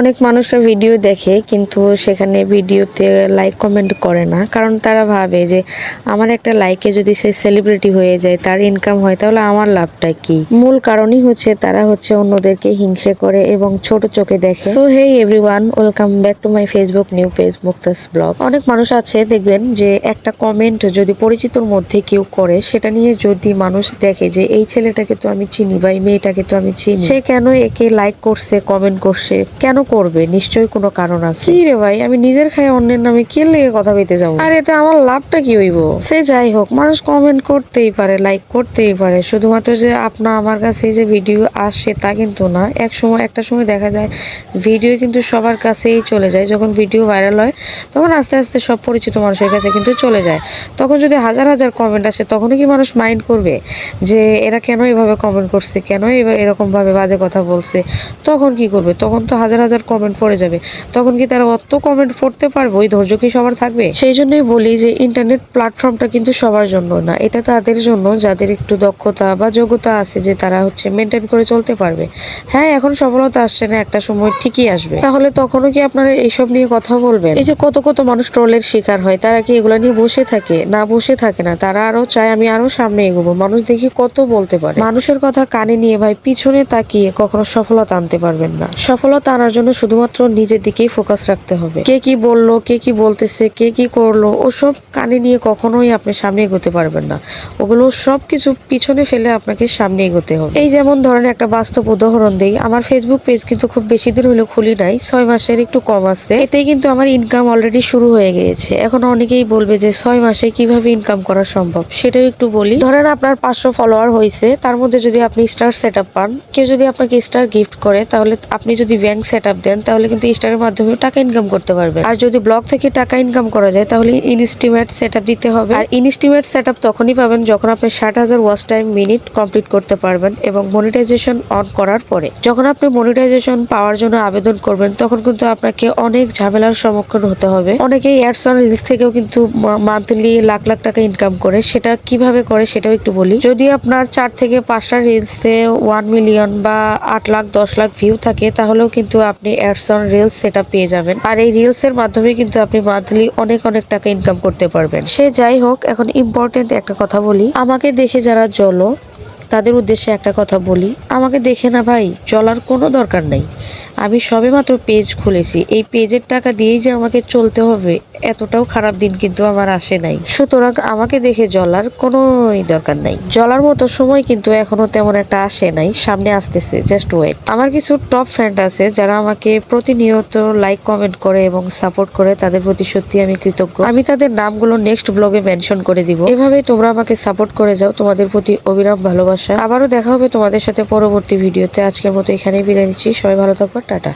অনেক মানুষরা ভিডিও দেখে, কিন্তু সেখানে ভিডিওতে লাইক কমেন্ট করে না। কারণ তারা ভাবে যে, আমার একটা লাইকে যদি সে সেলিব্রিটি হয়ে যায়, তার ইনকাম হয়, তাহলে আমার লাভটা কি? মূল কারণই হচ্ছে তারা হচ্ছে অন্যদেরকে হিংসে করে এবং ছোট চোখে দেখে। So hey everyone welcome back to my Facebook new page Mukta's blog অনেক মানুষ আছে, দেখবেন, যে একটা কমেন্ট যদি পরিচিতর মধ্যে কেউ করে, সেটা নিয়ে যদি মানুষ দেখে যে, এই ছেলেটাকে তো আমি চিনি বা এই মেয়েটাকে তো আমি চিনি, সে কেন একে লাইক করছে কমেন্ট করছে? কেন করবে? নিশ্চয়ই কোনো কারণ আছে। কি রে ভাই? আমি নিজের খাই অন্যের নামে কে লেগে কথা কইতে যাব? আর এতে আমার লাভটা কি হইব? সে যাই হোক মানুষ কমেন্ট করতেই পারে লাইক করতেই পারে। শুধুমাত্র যে আপনার আমার কাছে যে ভিডিও আসে তা কিন্তু না। এক সময় একটা সময় দেখা যায় ভিডিও কিন্তু সবার কাছেই চলে যায়। যখন ভিডিও ভাইরাল হয় তখন আস্তে আস্তে সব পরিচিত মানুষের কাছে কিন্তু চলে যায়। তখন যদি হাজার হাজার কমেন্ট আসে তখনও কি মানুষ মাইন্ড করবে যে এরা কেন এভাবে কমেন্ট করছে কেন এবার এরকম ভাবে বাজে কথা বলছে? তখন কি করবে? তখন তো হাজার হাজার কমেন্ট পড়ে যাবে। তখন কি তারা অত কমেন্ট পড়তে পারবে? ওই ধৈর্য কি সবার থাকবে? সেই জন্যই বলি যে ইন্টারনেট প্ল্যাটফর্মটা কিন্তু সবার জন্য না। এটা তাদের জন্য, যাদের একটু দক্ষতা বা যোগ্যতা আছে যে তারা হচ্ছে মেনটেন করে চলতে পারবে। হ্যাঁ এখন সফলতা আসছে না, একটা সময় ঠিকই আসবে। তাহলে তখনও কি আপনারা এইসব নিয়ে কথা বলবেন? এই যে কত কত মানুষ ট্রোলের শিকার হয়, তারা কি এগুলো নিয়ে বসে থাকে? না বসে থাকে না, তারা আরও চায় আমি আরও সামনে এগোবো। মানুষ দেখি কত বলতে পারে। মানুষের কথা কানে নিয়ে ভাই পিছনে তাকিয়ে কখনো সফলতা আনতে পারবেন না। সফলতা আনার জন্য শুধুমাত্র নিজের দিকেই ফোকাস রাখতে হবে। কে কি বলল, কে কি বলতেছে, কে কি করল, ওসব কানে নিয়ে কখনোই আপনি সামনে এগোতে পারবেন না। ওগুলো সব কিছু পিছনে ফেলে আপনাকে সামনে এগোতে হবে। এই যেমন ধরেন একটা বাস্তব উদাহরণ দেই, আমার ফেসবুক পেজ কিন্তু খুব বেশি দিন হলো খুলি নাই, ছয় মাসের একটু কম আছে। এতেই কিন্তু আমার ইনকাম অলরেডি শুরু হয়ে গিয়েছে। এখন অনেকেই বলবে যে, ছয় মাসে কীভাবে ইনকাম করা সম্ভব? সেটাও একটু বলি। ধরেন আপনার পাঁচশো ফলোয়ার হয়েছে তার মধ্যে যদি আপনি স্টার সেট পান, কেউ যদি আপনাকে স্টার গিফট করে, তাহলে আপনি যদি ব্যাংক সেট দেন, তাহলে কিন্তু স্টারের মাধ্যমে টাকা ইনকাম করতে পারবেন। আর যদি ব্লগ থেকে টাকা ইনকাম করা যায়, তাহলে ইনস্টিমেট সেট দিতে হবে। আর ইনস্টিমেট সেট তখনই পাবেন যখন আপনি ষাট হাজার ওয়াচ টাইম মিনিট কমপ্লিট করতে পারবেন এবং মনিটাইজেশন অন করার পরে। যখন আপনি মনিটাইজেশন পাওয়ার জন্য আবেদন করবেন, তখন কিন্তু আপনাকে অনেক ঝামেলার সম্মুখীন হতে হবে। অনেকেই অ্যাডস অন রিলস থেকেও কিন্তু মান্থলি লাখ লাখ টাকা ইনকাম করে। সেটা কীভাবে করে সেটাও একটু বলি। যদি আপনার চার থেকে পাঁচটা রিলসে ওয়ান মিলিয়ন বা আট লাখ, দশ লাখ ভিউ থাকে, তাহলেও কিন্তু আপনি অ্যাডস অন রিলস সেটা পেয়ে যাবেন। আর এই রিলস এর মাধ্যমে কিন্তু আপনি মান্থলি অনেক অনেক টাকা ইনকাম করতে পারবেন। সে যাই হোক, এখন ইম্পর্টেন্ট একটা কথা বলি। আমাকে দেখে যারা জলো তাদের উদ্দেশ্যে একটা কথা বলি। আমাকে দেখে না ভাই, চলার কোনো দরকার নেই। আমি সবেমাত্র পেজ খুলেছি। এই পেজের টাকা দিয়েই যে আমাকে চলতে হবে, এতটাও খারাপ দিন কিন্তু আমার আসে নাই। সুতরাং আমাকে দেখে জলার কোনোই দরকার নাই। জলার মতো সময় কিন্তু এখনও তেমন একটা আসে নাই। সামনে আসতেছে জাস্ট ওয়েট আমার কিছু টপ ফ্রেন্ড আছে যারা আমাকে প্রতিনিয়ত লাইক কমেন্ট করে এবং সাপোর্ট করে। তাদের প্রতি সত্যি আমি কৃতজ্ঞ। আমি তাদের নামগুলো নেক্সট ব্লগে মেনশন করে দিব। এভাবে তোমরা আমাকে সাপোর্ট করে যাও। তোমাদের প্রতি অবিরাম ভালোবাসা। আবারও দেখা হবে তোমাদের সাথে পরবর্তী ভিডিওতে। আজকের মতো এখানেই বিদায় নিচ্ছি। সবাই ভালো থাকব টাটা।